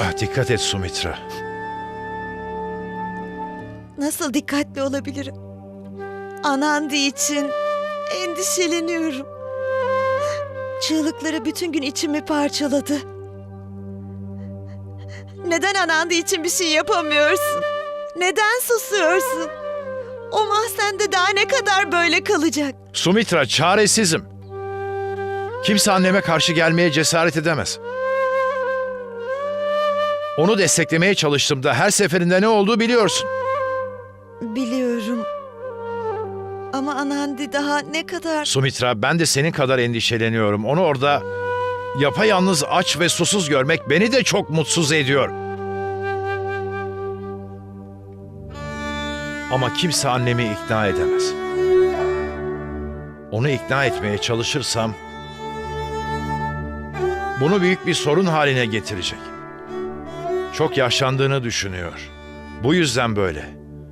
Ah, dikkat et Sumitra. Nasıl dikkatli olabilirim? Anandi için endişeleniyorum. Çığlıkları bütün gün içimi parçaladı. Neden Anandi için bir şey yapamıyorsun? Neden susuyorsun? O mahzende daha ne kadar böyle kalacak? Sumitra çaresizim. Kimse anneme karşı gelmeye cesaret edemez. Onu desteklemeye çalıştığımda her seferinde ne olduğu biliyorsun. Biliyorum. Ama Anandi daha ne kadar... Sumitra ben de senin kadar endişeleniyorum. Onu orada yapayalnız aç ve susuz görmek beni de çok mutsuz ediyor. Ama kimse annemi ikna edemez. Onu ikna etmeye çalışırsam bunu büyük bir sorun haline getirecek. Çok yaşlandığını düşünüyor. Bu yüzden böyle.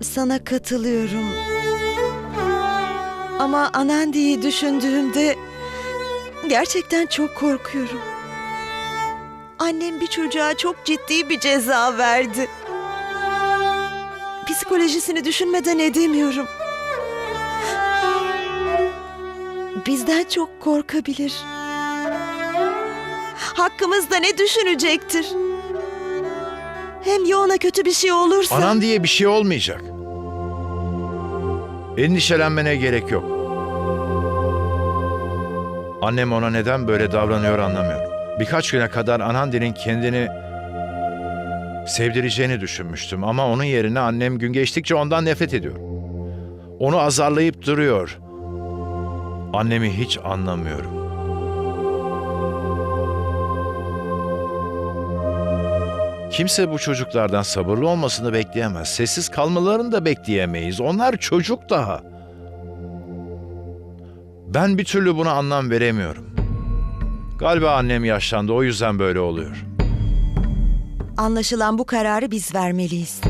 Sana katılıyorum. Ama Anandi'yi düşündüğümde gerçekten çok korkuyorum. Annem bir çocuğa çok ciddi bir ceza verdi. Psikolojisini düşünmeden edemiyorum. Bizden çok korkabilir. Hakkımızda ne düşünecektir? Hem ya ona kötü bir şey olursa? Anan diye bir şey olmayacak. Endişelenmene gerek yok. Annem ona neden böyle davranıyor anlamıyorum. Birkaç güne kadar Anandi'nin kendini sevdireceğini düşünmüştüm ama onun yerine annem gün geçtikçe ondan nefret ediyor. Onu azarlayıp duruyor. Annemi hiç anlamıyorum. Kimse bu çocuklardan sabırlı olmasını bekleyemez. Sessiz kalmalarını da bekleyemeyiz. Onlar çocuk daha. Ben bir türlü buna anlam veremiyorum. Galiba annem yaşlandı o yüzden böyle oluyor. Anlaşılan bu kararı biz vermeliyiz.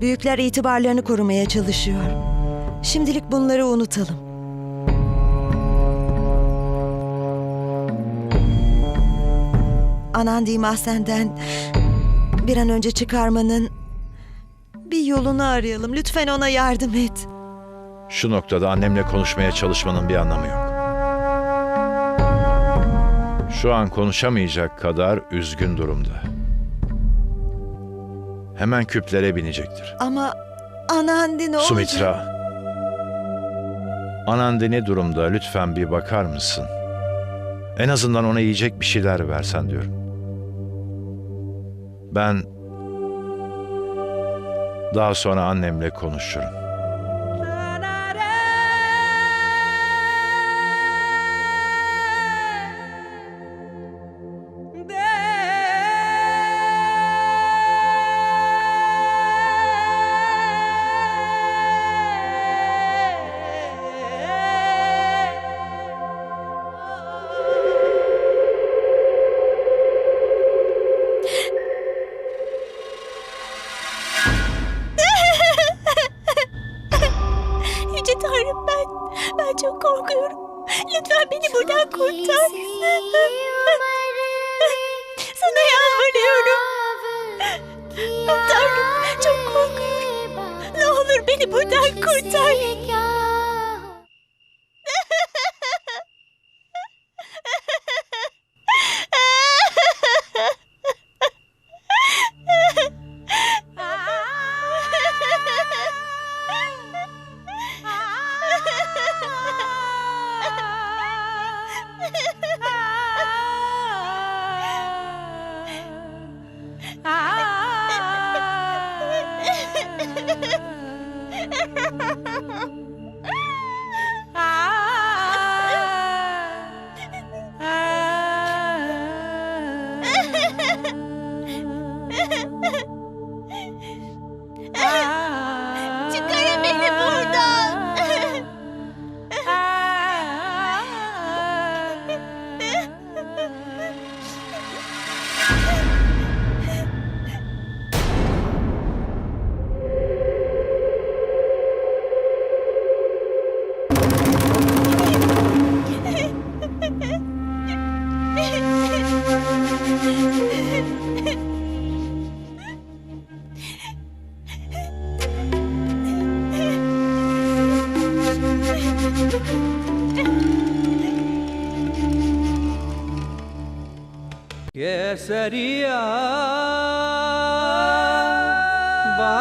Büyükler itibarlarını korumaya çalışıyor. Şimdilik bunları unutalım. Anandi mahzenden bir an önce çıkarmanın bir yolunu arayalım. Lütfen ona yardım et. Şu noktada annemle konuşmaya çalışmanın bir anlamı yok. Şu an konuşamayacak kadar üzgün durumda. Hemen küplere binecektir. Ama Anandi ne olacak? Sumitra. Anandi ne durumda lütfen bir bakar mısın? En azından ona yiyecek bir şeyler versen diyorum. Ben daha sonra annemle konuşurum. Buradan kurtar. Sana yalvarıyorum. Tanrım çok korkuyorum. Ne olur beni buradan kurtar. केसरिया बा